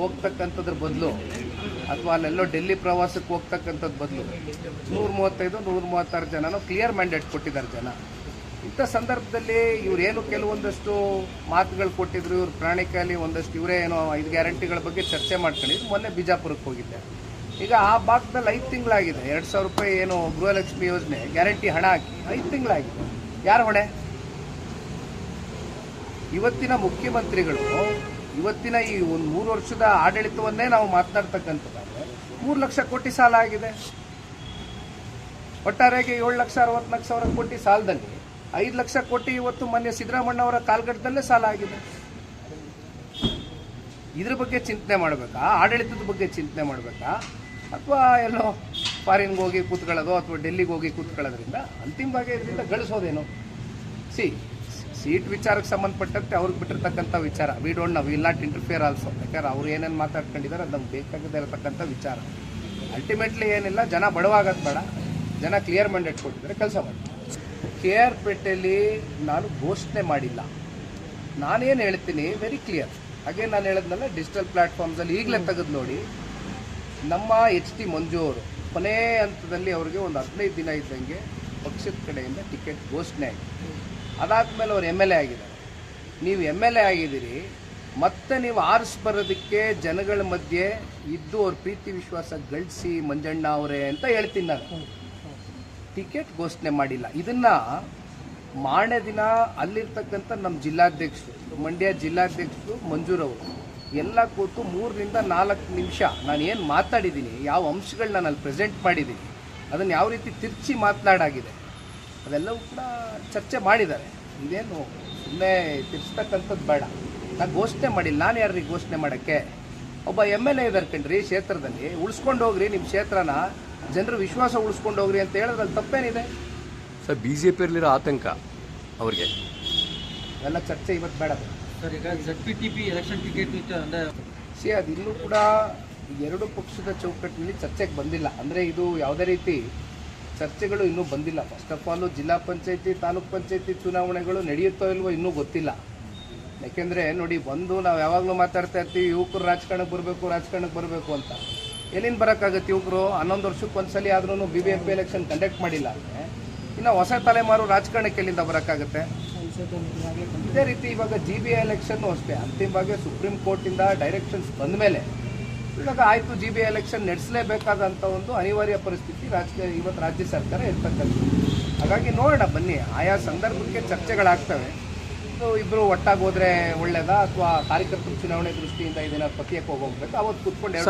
ಹೋಗ್ತಕ್ಕಂಥದ್ರ ಬದಲು, ಅಥವಾ ಅಲ್ಲೆಲ್ಲೋ ಡೆಲ್ಲಿ ಪ್ರವಾಸಕ್ಕೆ ಹೋಗ್ತಕ್ಕಂಥದ್ದು ಬದಲು ನೂರ ಮೂವತ್ತೈದು ನೂರ ಮೂವತ್ತಾರು ಜನನೂ ಕ್ಲಿಯರ್ ಮ್ಯಾಂಡೇಟ್ ಕೊಟ್ಟಿದ್ದಾರೆ ಜನ. ಇಂಥ ಸಂದರ್ಭದಲ್ಲಿ ಇವರೇನು ಕೆಲವೊಂದಷ್ಟು ಮಾತುಗಳು ಕೊಟ್ಟಿದ್ರು, ಇವ್ರ ಪ್ರಾಣಿಕಾಲಿ ಒಂದಷ್ಟು ಇವರೇ ಏನೋ ಐದು ಗ್ಯಾರಂಟಿಗಳ ಬಗ್ಗೆ ಚರ್ಚೆ ಮಾಡ್ಕೊಂಡಿದ್ರು ಮೊನ್ನೆ ಬಿಜಾಪುರಕ್ಕೆ ಹೋಗಿದ್ದೆ. ಈಗ ಆ ಭಾಗದಲ್ಲಿ ಐದು ತಿಂಗಳಾಗಿದೆ, ಎರಡು ಸಾವಿರ ರೂಪಾಯಿ ಏನು ಗೃಹಲಕ್ಷ್ಮಿ ಯೋಜನೆ, ಗ್ಯಾರಂಟಿ ಹಣ ಹಾಕಿ, ಐದು ತಿಂಗಳಾಗಿದೆ. ಯಾರು ಹೊಣೆ? ಇವತ್ತಿನ ಮುಖ್ಯಮಂತ್ರಿಗಳು ಇವತ್ತಿನ ಈ ಒಂದು ಮೂರು ವರ್ಷದ ಆಡಳಿತವನ್ನೇ ನಾವು ಮಾತನಾಡ್ತಕ್ಕಂಥದ್ದಾದ್ರೆ ಮೂರು ಲಕ್ಷ ಕೋಟಿ ಸಾಲ ಆಗಿದೆ. ಒಟ್ಟಾರೆಗೆ ಏಳು ಲಕ್ಷ ಅರವತ್ನಾಲ್ಕು ಸಾವಿರ ಕೋಟಿ ಸಾಲದಲ್ಲಿ ಐದು ಲಕ್ಷ ಕೋಟಿ ಇವತ್ತು ಮೊನ್ನೆ ಸಿದ್ದರಾಮಣ್ಣ ಅವರ ಕಾಲ್ಗಟ್ಟದಲ್ಲೇ ಸಾಲ ಆಗಿದೆ. ಇದ್ರ ಬಗ್ಗೆ ಚಿಂತನೆ ಮಾಡಬೇಕಾ? ಆಡಳಿತದ ಬಗ್ಗೆ ಚಿಂತನೆ ಮಾಡಬೇಕಾ? ಅಥವಾ ಎಲ್ಲೋ ಫಾರಿನ್ಗೆ ಹೋಗಿ ಕೂತ್ಕೊಳ್ಳೋದು ಅಥವಾ ಡೆಲ್ಲಿಗೆ ಹೋಗಿ ಕೂತ್ಕೊಳ್ಳೋದ್ರಿಂದ ಅಂತಿಮವಾಗಿ ಇದರಿಂದ ಗಳಿಸೋದೇನು? ಸಿ. ಸೀಟ್ ವಿಚಾರಕ್ಕೆ ಸಂಬಂಧಪಟ್ಟಂತೆ ಅವ್ರಿಗೆ ಬಿಟ್ಟಿರ್ತಕ್ಕಂಥ ವಿಚಾರ. ವಿ ಡೋಂಟ್ ನಾವು ವಿಲ್ ನಾಟ್ ಇಂಟರ್ಫಿಯರ್ ಆಲ್ಸೋ ಯಾಕಂದ್ರೆ ಅವ್ರು ಏನೇನು ಮಾತಾಡ್ಕೊಂಡಿದ್ದಾರೆ ಅದು ನಮ್ಗೆ ಬೇಕಾಗದೇ ಇರತಕ್ಕಂಥ ವಿಚಾರ. ಅಲ್ಟಿಮೇಟ್ಲಿ ಏನಿಲ್ಲ ಜನ ಬಡವಾಗೋದು ಬೇಡ. ಜನ ಕ್ಲಿಯರ್ ಮ್ಯಾಂಡೇಟ್ ಕೊಟ್ಟಿದ್ದಾರೆ ಕೆಲಸ ಮಾಡಿ. ಕೆ ಆರ್ ಪೇಟೆಯಲ್ಲಿ ನಾನು ಘೋಷಣೆ ಮಾಡಿಲ್ಲ. ನಾನೇನು ಹೇಳ್ತೀನಿ ವೆರಿ ಕ್ಲಿಯರ್ ಹಾಗೆ ನಾನು ಹೇಳಿದ್ನಲ್ಲ ಡಿಜಿಟಲ್ ಪ್ಲಾಟ್ಫಾರ್ಮ್ಸಲ್ಲಿ ಈಗಲೇ ತೆಗೆದು ನೋಡಿ ನಮ್ಮ ಎಚ್ ಟಿ ಮಂಜು ಅವರು ಕೊನೆ ಹಂತದಲ್ಲಿ ಅವರಿಗೆ ಒಂದು ಹದಿನೈದು ದಿನ ಇದ್ದಂಗೆ ಪಕ್ಷದ ಕಡೆಯಿಂದ ಟಿಕೆಟ್ ಘೋಷಣೆ ಆಗಿದೆ ಅದಾದಮೇಲೆ ಅವ್ರು ಎಂ ಎಲ್ ಎ ಆಗಿದ್ದಾರೆ. ನೀವು ಎಂ ಎಲ್ ಎ ಆಗಿದ್ದೀರಿ, ಮತ್ತೆ ನೀವು ಆರಿಸಿ ಬರೋದಕ್ಕೆ ಜನಗಳ ಮಧ್ಯೆ ಇದ್ದು ಅವ್ರ ಪ್ರೀತಿ ವಿಶ್ವಾಸ ಗಳಿಸಿ ಮಂಜಣ್ಣ ಅವರೇ ಅಂತ ಹೇಳ್ತೀನಿ ನಾನು. ಟಿಕೆಟ್ ಘೋಷಣೆ ಮಾಡಿಲ್ಲ. ಇದನ್ನ ಮಾರನೇ ದಿನ ಅಲ್ಲಿರ್ತಕ್ಕಂಥ ನಮ್ಮ ಜಿಲ್ಲಾಧ್ಯಕ್ಷರು, ಮಂಡ್ಯ ಜಿಲ್ಲಾಧ್ಯಕ್ಷರು ಮಂಜೂರವರು ಎಲ್ಲ ಕೂತು ಮೂರರಿಂದ ನಾಲ್ಕು ನಿಮಿಷ ನಾನು ಏನು ಮಾತಾಡಿದ್ದೀನಿ, ಯಾವ ಅಂಶಗಳನ್ನ ನಾನು ಅಲ್ಲಿ ಪ್ರೆಸೆಂಟ್ ಮಾಡಿದ್ದೀನಿ, ಅದನ್ನು ಯಾವ ರೀತಿ ತಿರ್ಚಿ ಮಾತನಾಡಾಗಿದೆ ಅದೆಲ್ಲವೂ ಕೂಡ ಚರ್ಚೆ ಮಾಡಿದ್ದಾರೆ. ಇನ್ನೇನು ಸುಮ್ಮನೆ ತಿರ್ಸ್ತಕ್ಕಂಥದ್ದು ಬೇಡ. ನಾನು ಘೋಷಣೆ ಮಾಡಿಲ್ಲ. ನಾನು ಯಾರಿಗೆ ಘೋಷಣೆ ಮಾಡೋಕ್ಕೆ? ಒಬ್ಬ ಎಂ ಎಲ್ ಎ ಇದ್ದಾರೆ ಕಣ್ರಿ ಕ್ಷೇತ್ರದಲ್ಲಿ. ಉಳಿಸ್ಕೊಂಡು ಹೋಗ್ರಿ ನಿಮ್ಮ ಕ್ಷೇತ್ರನ. ಜನರು ವಿಶ್ವಾಸ ಉಳಿಸ್ಕೊಂಡು ಹೋಗ್ರಿ ಅಂತ ಹೇಳೋದ್ರಲ್ಲಿ ತಪ್ಪೇನಿದೆ. ಸರ್ ಬಿ ಜೆ ಪಿಯಲ್ಲಿರೋ ಆತಂಕ ಅವ್ರಿಗೆ. ಎಲ್ಲ ಚರ್ಚೆ ಇವತ್ತು ಬೇಡ. ಸರ್ ಈಗ Z P T P election ticket C ಅದು ಇನ್ನೂ ಕೂಡ ಎರಡು ಪಕ್ಷದ ಚೌಕಟ್ಟಿನಲ್ಲಿ ಚರ್ಚೆಗೆ ಬಂದಿಲ್ಲ. ಅಂದರೆ ಇದು ಯಾವುದೇ ರೀತಿ ಚರ್ಚೆಗಳು ಇನ್ನೂ ಬಂದಿಲ್ಲ. ಫಸ್ಟ್ ಆಫ್ ಆಲು ಜಿಲ್ಲಾ ಪಂಚಾಯತಿ, ತಾಲೂಕ್ ಪಂಚಾಯತಿ ಚುನಾವಣೆಗಳು ನಡೆಯುತ್ತೋ ಇಲ್ವೋ ಇನ್ನೂ ಗೊತ್ತಿಲ್ಲ. ಯಾಕೆಂದರೆ ನೋಡಿ, ಬಂದು ನಾವು ಯಾವಾಗಲೂ ಮಾತಾಡ್ತಾ ಇರ್ತೀವಿ, ಯುವಕರು ರಾಜಕಾರಣಕ್ಕೆ ಬರಬೇಕು ರಾಜಕಾರಣಕ್ಕೆ ಬರಬೇಕು ಅಂತ. ಎಲ್ಲಿಂದ ಬರೋಕ್ಕಾಗತ್ತೆ ಯುವಕರು? ಹನ್ನೊಂದು ವರ್ಷಕ್ಕೆ ಒಂದ್ಸಲಿ ಆದ್ರೂ B B M P election conduct ಮಾಡಿಲ್ಲ ಅಂದರೆ, ಇನ್ನು ಹೊಸ ತಲೆಮಾರು ರಾಜಕಾರಣಕ್ಕೆ ಎಲ್ಲಿಂದ ಬರೋಕ್ಕಾಗತ್ತೆ? ಇದೇ ರೀತಿ ಇವಾಗ ಜಿ ಬಿ ಎಲೆಕ್ಷನ್ನು ಅಷ್ಟೇ. ಅಂತಿಮವಾಗಿ ಸುಪ್ರೀಂ ಕೋರ್ಟಿಂದ ಡೈರೆಕ್ಷನ್ಸ್ ಬಂದ ಮೇಲೆ ಇವಾಗ ಆಯಿತು ಜಿ ಬಿ ಎಲೆಕ್ಷನ್ ನಡೆಸಲೇಬೇಕಾದಂಥ ಒಂದು ಅನಿವಾರ್ಯ ಪರಿಸ್ಥಿತಿ ರಾಜಕೀಯ ಇವತ್ತು ರಾಜ್ಯ ಸರ್ಕಾರ ಇರ್ತಕ್ಕಂಥದ್ದು. ಹಾಗಾಗಿ ನೋಡೋಣ ಬನ್ನಿ. ಆಯಾ ಸಂದರ್ಭಕ್ಕೆ ಚರ್ಚೆಗಳಾಗ್ತವೆ. ಇದು ಇಬ್ಬರು ಒಟ್ಟಾಗಿ ಹೋದ್ರೆ ಒಳ್ಳೇದಾ? ಅಥವಾ ಕಾರ್ಯಕರ್ತರ ಚುನಾವಣೆ ದೃಷ್ಟಿಯಿಂದ ಇದನ್ನ ಪತಿಯಕ್ಕೆ ಹೋಗ್ಬೇಕು? ಅವತ್ತು ಕೂತ್ಕೊಂಡು